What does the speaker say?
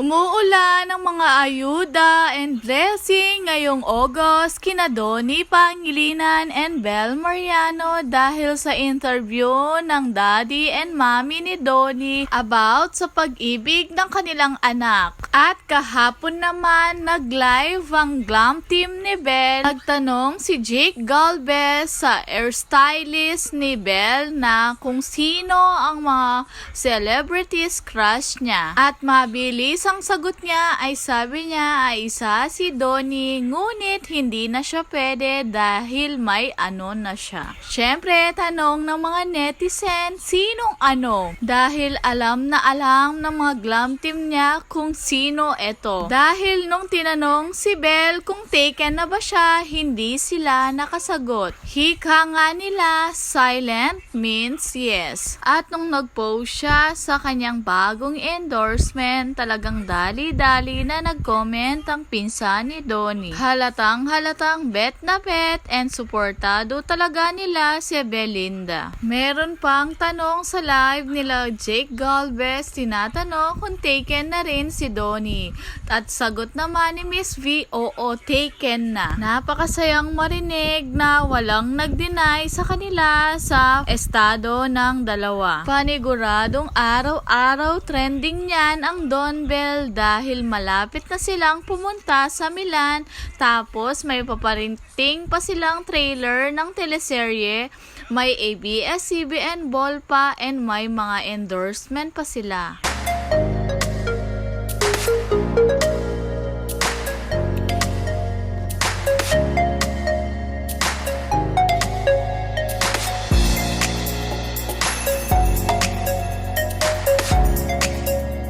Umuulan ng mga ayuda and blessing ngayong August kina Donnie Pangilinan and Bel Mariano dahil sa interview ng daddy and mommy ni Donnie about sa pag-ibig ng kanilang anak. At kahapon naman nag-live ang glam team ni Bel. Nagtanong si Jake Galvez sa hairstylist ni Bel na kung sino ang mga celebrities crush niya. At mabilis ang sagot niya ay sabi niya ay isa si Donnie ngunit hindi na siya pwede dahil may ano na siya. Siyempre, tanong ng mga netizen, sinong ano? Dahil alam na alam ng mga glam team niya kung sino ito. Dahil nung tinanong si Belle kung taken na ba siya, hindi sila nakasagot. Hika nga nila, silent means yes. At nung nag-post siya sa kanyang bagong endorsement, talagang dali-dali na nag-comment ang pinsan ni Donnie. Halatang halatang bet na bet and suportado talaga nila si Belinda. Meron pang tanong sa live nila Jake Galvez, tinatanong kung taken na rin si Donnie. At sagot naman ni Miss V, oo, taken na. Napakasayang marinig na walang nag-deny sa kanila sa estado ng dalawa. Paniguradong araw-araw trending niyan ang Don Bell dahil malapit na silang pumunta sa Milan tapos may paparinting pa silang trailer ng teleserye, may ABS-CBN ball pa and may mga endorsement pa sila.